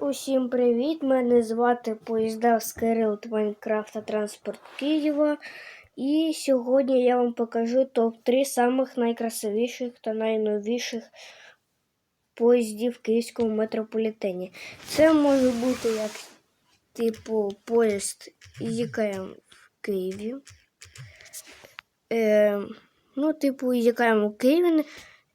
усім привіт! Мене звати Поїзда Скирил Майнкрафт та Транспорт Києва. І сьогодні я вам покажу топ-3 самих найкрасивіших та найновіших поїздів в Київському метрополітені. Це може бути як типу поїзд ЄКМ в Києві. Е, ну, типу, ЄКМ у Києві,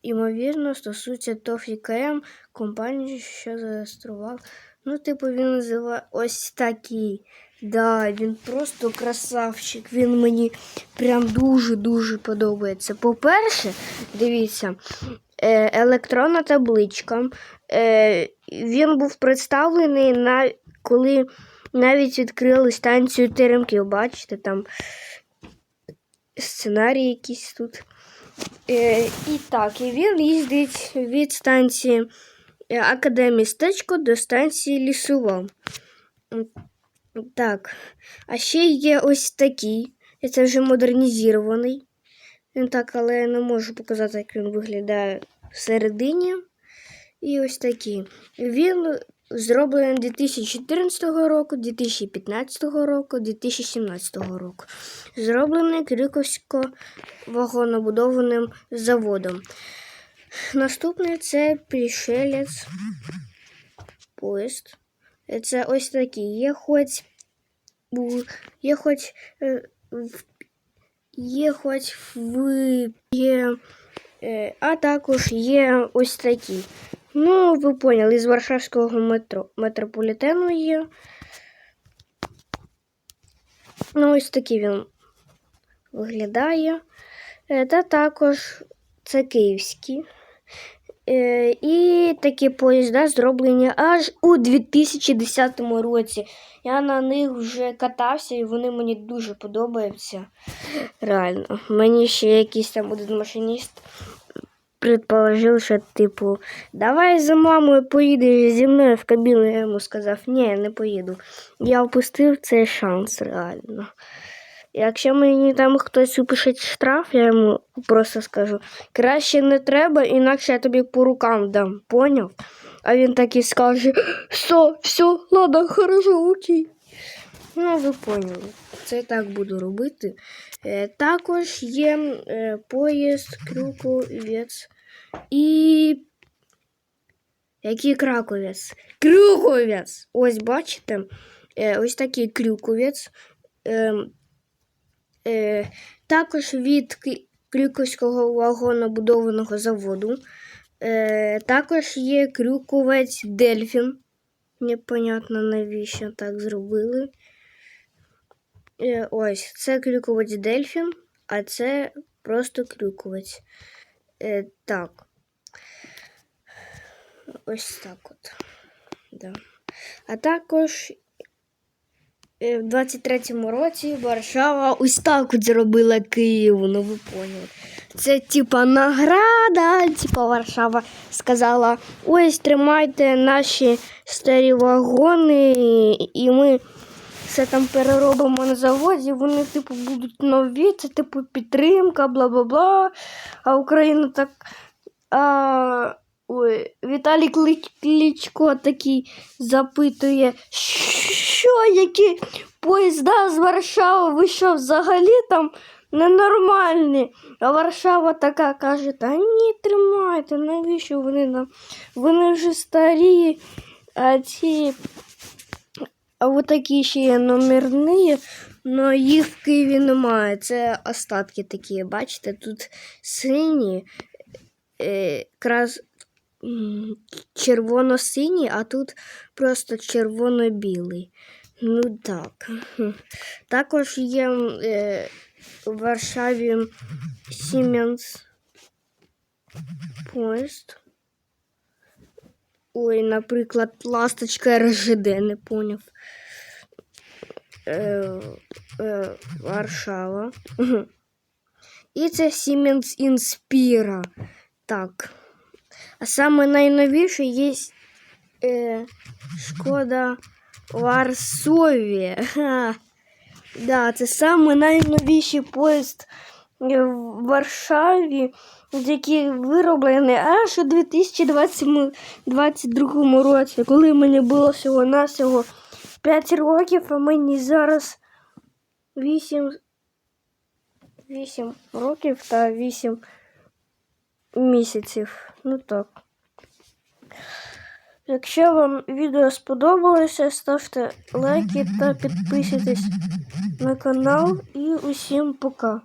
ймовірно, стосується ТОВ ЄКМ компанії, що зареєстрував. Ну, типу, він називає ось такий. Да, він просто красавчик. Він мені прям дуже-дуже подобається. По-перше, дивіться, е, електронна табличка. Е, він був представлений на коли навіть відкрили станцію теремків. Бачите, там сценарії якісь тут. Е, і так, і він їздить від станції е, Академістечко до станції Лісова. Так, а ще є ось такий. Це вже модернізований. Так, але я не можу показати, як він виглядає всередині. І ось такий. Він зроблений 2014 року, 2015 року, 2017 року. Зроблений Крюковсько вагонобудованим заводом. Наступний це пришелець поїзд. Це ось такий. Є хоч, є хоч, е, є хоч в є, е, а також є ось такі. Ну, ви поняли, з Варшавського метро, метрополітену є. Ну, ось такий він виглядає. Е, Та також це київські. Е, І такі поїзда зроблені аж у 2010 році. Я на них вже катався і вони мені дуже подобаються. Реально. Мені ще якийсь там один машиніст предположив, що типу, давай за мамою поїдеш зі мною в кабіну. Я йому сказав, ні, не поїду. Я опустив цей шанс реально. Якщо мені там хтось упише штраф, я йому просто скажу, краще не треба, інакше я тобі по рукам дам, поняв? А він так і скаже, все, все, ладно, хорошо, окей. Ну, ви поняли. Це я так буду робити. Е, також є е, поїзд, крюковець і. Який краковець? Крюковець! Ось бачите? Е, ось такий крюковець. Е, е, також від Крюковського вагонобудованого заводу. Е, також є крюковець Дельфін. Непонятно навіщо так зробили. Е, ось, це крюковець Дельфін, а це просто крюковець. Так. Ось так от. Да. А також е, в 23-му році Варшава ось так от зробила Києву, ну ви поняли. Це типа награда, типа Варшава сказала: ось тримайте наші старі вагони, і ми все там переробимо на заводі, вони, типу, будуть нові, це типу підтримка, бла бла бла. А Україна так. А, ой, Віталій Кли- Кличко такий запитує, що які поїзда з Варшави, ви що взагалі там ненормальні? А Варшава така каже, та ні, тримайте, навіщо вони нам? Вони вже старі, а ці а от такі ще є номерні, але їх в Києві немає. Це остатки такі, бачите, тут сині, е, крас... червоно-сині, а тут просто червоно-білий. Ну так. Також є е, в Варшаві Siemens поїзд. Ой, наприклад, ласточка РЖД, не поняв. Е, е, Варшава. І це Siemens Inspira. Так. А саме найновіше є е, Шкода Варсові. Да, це найновіший поїзд в Варшаві. які вироблені аж у 2022 році, коли мені було всього-навсього 5 років, а мені зараз 8, 8 років та 8 місяців. Ну так. Якщо вам відео сподобалося, ставте лайки та підписуйтесь на канал. І усім пока.